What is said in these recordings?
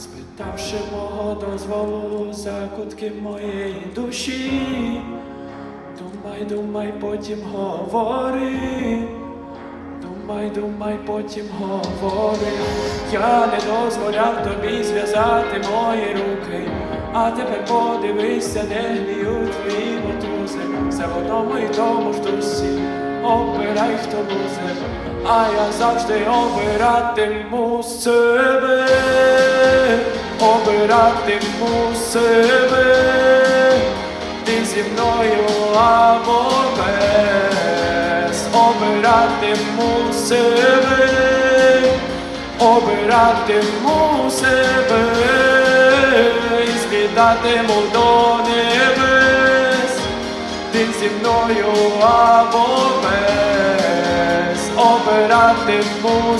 спитавши мого дозволу за кутки моєї душі. Думай, думай, потім говори. Думай, думай, потім говори. Я не дозволяв тобі зв'язати мої руки. А тепер подивися, де гніють твої мотузи. Все в одному і тому ж дусі. Обирай, хто лузер, а я завжди обиратиму себе, обиратиму себе, ти зі мною або без, обиратиму себе, обиратиму себе, і злітатиму до небес. Ти зі мною або без. Обиратиму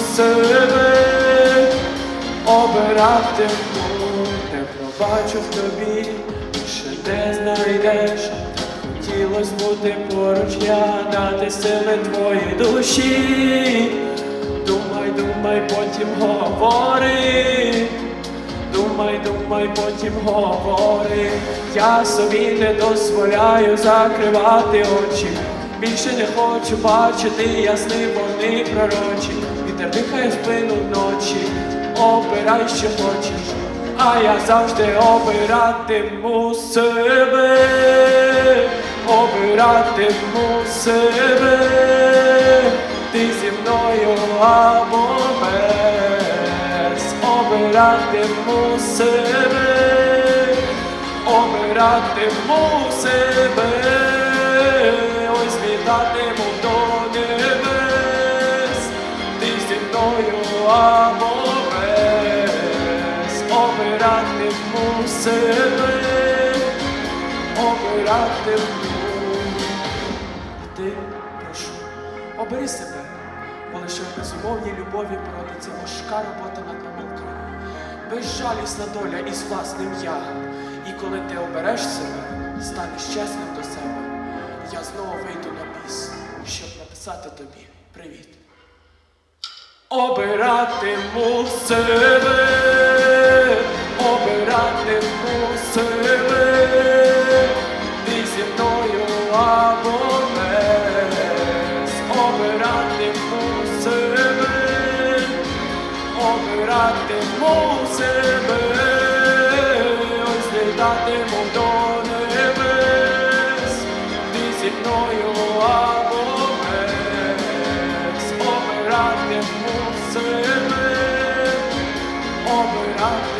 себе, обиратиму, не пробачу в тобі, ще не знайдеш. Хотілось бути поруч, я дати сили твоїй душі. Думай, думай, потім говори. Думай, думай, потім говори. Я собі не дозволяю закривати очі. Більше не хочу бачити ясни вони пророчі. Вітер дихає в спину ночі. Обирай, що хочеш, а я завжди обиратиму себе, обиратиму себе, ти зі мною або без. Обиратиму себе, обиратиму себе, ой, злітатиму до небес, обиратиму себе, обиратиму. Ти, прошу, обери себе, бо лише в безумовній любові породиться важка робота над помилками, безжалісна доля із власним я. І коли ти обереш себе, станеш чесним до себе, я знову вийду на біс, щоб написати тобі привіт. Обиратиму себе, слабо небес, обирати себе, обирати себе, ось літатиму до небес, ти зі мною або без, обиратиму себе, обирати.